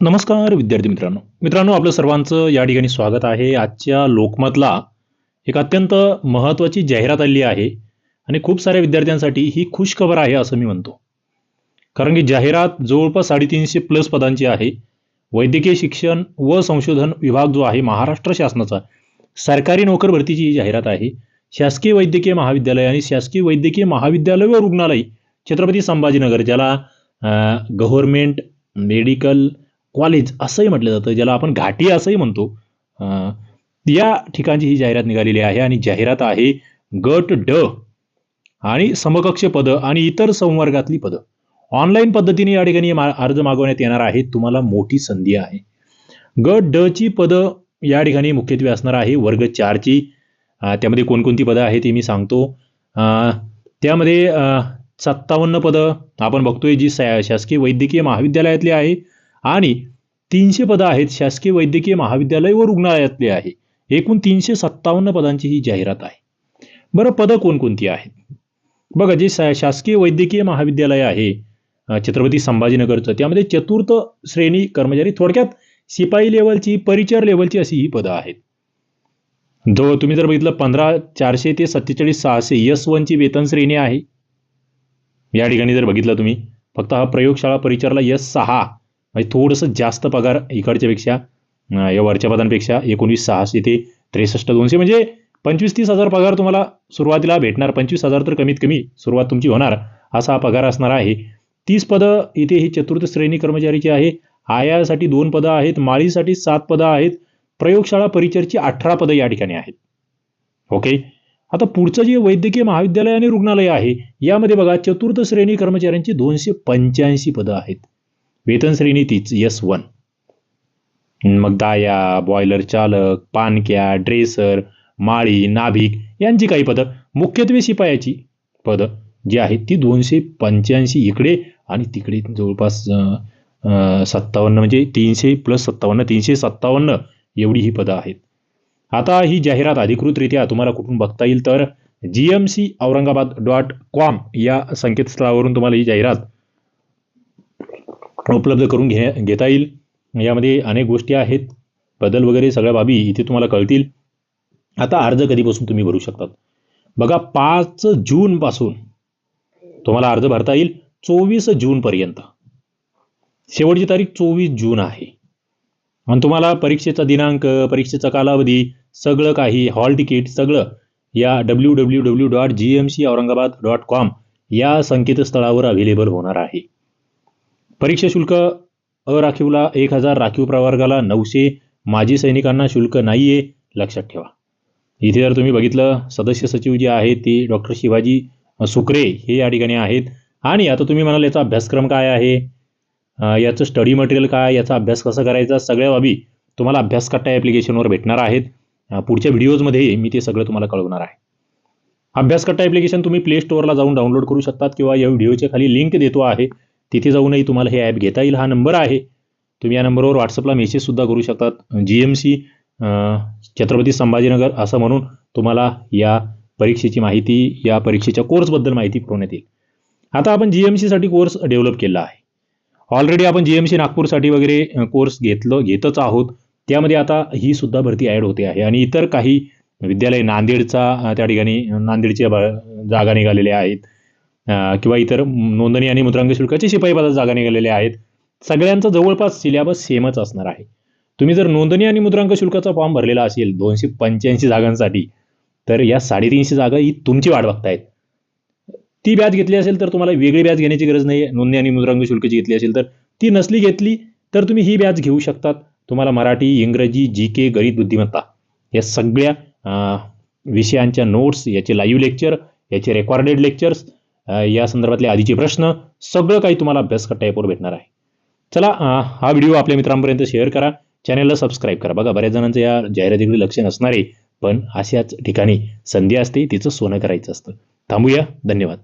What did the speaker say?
नमस्कार विद्यार्थी मित्रांनो. मित्रांनो आपलं सर्वांचं या ठिकाणी स्वागत आहे. आजच्या लोकमतला एक अत्यंत महत्त्वाची जाहिरात आली आहे आणि खूप साऱ्या विद्यार्थ्यांसाठी ही खुश खबर आहे असं मी म्हणतो. कारण की जाहिरात जवळपास साडेतीनशे प्लस पदांची आहे. वैद्यकीय शिक्षण व संशोधन विभाग जो आहे महाराष्ट्र शासनाचा सरकारी नोकर भरतीची ही जाहिरात आहे. शासकीय वैद्यकीय महाविद्यालय आणि शासकीय वैद्यकीय महाविद्यालय व रुग्णालय छत्रपती संभाजीनगर ज्याला गव्हर्मेंट मेडिकल कॉलेज असंही म्हटलं जातं ज्याला आपण घाटी असंही म्हणतो. अं, या ठिकाणची ही जाहिरात निघालेली आहे आणि जाहिरात आहे गट ड आणि समकक्ष पदं आणि इतर संवर्गातली पदं. ऑनलाईन पद्धतीने या ठिकाणी अर्ज मागवण्यात येणार आहे तुम्हाला मोठी संधी आहे. गट ड ची पदं या ठिकाणी मुख्यत्वे असणार आहे वर्ग चारची त्यामध्ये कोणकोणती पदं आहेत ते मी सांगतो. अं, त्यामध्ये सत्तावन्न पदं आपण बघतोय जी शासकीय वैद्यकीय महाविद्यालयातली आहे. आणि तीनशे पदं आहेत शासकीय वैद्यकीय महाविद्यालय व रुग्णालयातले आहे. एकूण तीनशे सत्तावन्न पदांची ही जाहिरात आहे. बरं पदं कोणकोणती आहेत? बघा जे शा शासकीय वैद्यकीय महाविद्यालय आहे छत्रपती संभाजीनगरचं त्यामध्ये चतुर्थ श्रेणी कर्मचारी थोडक्यात शिपाई लेवलची परिचर लेवलची अशी ही पदं आहेत. जो तुम्ही जर बघितलं पंधरा चारशे ते सत्तेचाळीस सहाशे यस वनची वेतन श्रेणी आहे. या ठिकाणी जर बघितलं तुम्ही फक्त हा प्रयोगशाळा परिचरला यस सहा. म्हणजे थोडंसं जास्त पगार इकडच्यापेक्षा या वरच्या पदांपेक्षा एकोणीस सहाशे ते त्रेसष्ट दोनशे म्हणजे पंचवीस तीस हजार पगार तुम्हाला सुरुवातीला भेटणार. पंचवीस हजार तर कमीत कमी सुरुवात तुमची होणार. असा हा पगार असणार आहे. तीस पदं इथे ही चतुर्थ श्रेणी कर्मचारीची आहे. आयासाठी दोन पदं आहेत. माळीसाठी सात पदं आहेत. प्रयोगशाळा परिचरची अठरा पदं या ठिकाणी आहेत. ओके? आता पुढचं जे वैद्यकीय महाविद्यालय आणि रुग्णालय आहे यामध्ये बघा चतुर्थ श्रेणी कर्मचाऱ्यांची दोनशे पंच्याऐंशी पदं आहेत. वेतन श्रेणी तीच यस वन मग दाया बॉयलर चालक पानक्या ड्रेसर माळी नाभिक यांची काही पदं मुख्यत्वे शिपायाची पदं जी आहेत ती दोनशे पंच्याऐंशी इकडे आणि तिकडे जवळपास सत्तावन्न म्हणजे तीनशे प्लस सत्तावन्न तीनशे सत्तावन्न एवढी ही पदं आहेत. आता ही जाहिरात अधिकृतरित्या तुम्हाला कुठून बघता येईल तर G M C Aurangabad dot com या संकेतस्थळावरून तुम्हाला ही जाहिरात उपलब्ध करून घे घेता येईल. यामध्ये अनेक गोष्टी आहेत. बदल वगैरे सगळ्या बाबी इथे तुम्हाला कळतील. आता अर्ज कधीपासून तुम्ही भरू शकतात? बघा पाच जूनपासून तुम्हाला अर्ज भरता येईल चोवीस जूनपर्यंत शेवटची तारीख चोवीस जून आहे. आणि तुम्हाला परीक्षेचा दिनांक परीक्षेचा कालावधी सगळं काही हॉल तिकीट सगळं या W W W dot G M C Aurangabad dot com या संकेतस्थळावर अवेलेबल होणार आहे. परीक्षा शुल्क अराखीवला एक हजार राखीव प्रवर्गाला नऊशे. माजी सैनिकांना शुल्क नाही आहे लक्षात ठेवा. इथे जर तुम्ही बघितलं सदस्य सचिव जे आहेत ते डॉक्टर शिवाजी सुकरे हे या ठिकाणी आहेत. आणि आता तुम्ही म्हणाल याचा अभ्यासक्रम काय आहे? याचं स्टडी मटेरियल काय? याचा अभ्यास कसा करायचा? सगळ्या बाबी तुम्हाला अभ्यास कट्टा ॲप्लिकेशनवर भेटणार आहेत. पुढच्या व्हिडिओजमध्ये मी ते सगळं तुम्हाला कळवणार आहे. अभ्यास कट्टा ॲप्लिकेशन तुम्ही प्ले स्टोअरला जाऊन डाउनलोड करू शकतात किंवा या व्हिडिओच्या खाली लिंक देतो आहे. तिथे जाऊनही तुम्हाला हे ॲप घेता येईल. हा नंबर आहे. तुम्ही या नंबरवर व्हॉट्सअपला मेसेजसुद्धा करू शकतात. G M C Chhatrapati Sambhajinagar असं म्हणून तुम्हाला या परीक्षेची माहिती या परीक्षेच्या कोर्सबद्दल माहिती पुरवण्यात येईल. आता आपण जी एम सीसाठी कोर्स डेव्हलप केला आहे. ऑलरेडी आपण जी एम सी नागपूरसाठी वगैरे कोर्स घेतलं घेतच आहोत. त्यामध्ये आता ही सुद्धा भरती ॲड होते आहे. आणि इतर काही विद्यालय नांदेडचा त्या ठिकाणी नांदेडच्या जागा निघालेल्या आहेत. किंवा इतर नोंदणी आणि मुद्रांक शुल्काचे शिपाई पदाच्या जागा निघालेल्या आहेत. सगळ्यांचा जवळपास सिलेबस सेमच असणार आहे. तुम्ही जर नोंदणी आणि मुद्रांक शुल्काचा फॉर्म भरलेला असेल दोनशे पंच्याऐंशी जागांसाठी तर या साडेतीनशे जागा ही तुमची वाट बघतायत. ती बॅच घेतली असेल तर तुम्हाला वेगळी बॅच घेण्याची गरज नाही आहे नोंदणी आणि मुद्रांक शुल्काची घेतली असेल तर ती नसली घेतली तर तुम्ही ही बॅच घेऊ शकतात. तुम्हाला मराठी इंग्रजी जी के गणित बुद्धिमत्ता या सगळ्या विषयांच्या नोट्स याचे लाईव्ह लेक्चर याचे रेकॉर्डेड लेक्चर्स या संदर्भातले आधीचे प्रश्न सगळं काही तुम्हाला अभ्यास करता ॲपवर भेटणार आहे. चला हा व्हिडिओ आपल्या मित्रांपर्यंत शेअर करा चॅनलला सबस्क्राईब करा. बघा बऱ्याच जणांचं या जाहिरातीकडे लक्ष नसणारे पण अशाच ठिकाणी संधी असते तिचं सोनं करायचं असतं. थांबूया. धन्यवाद.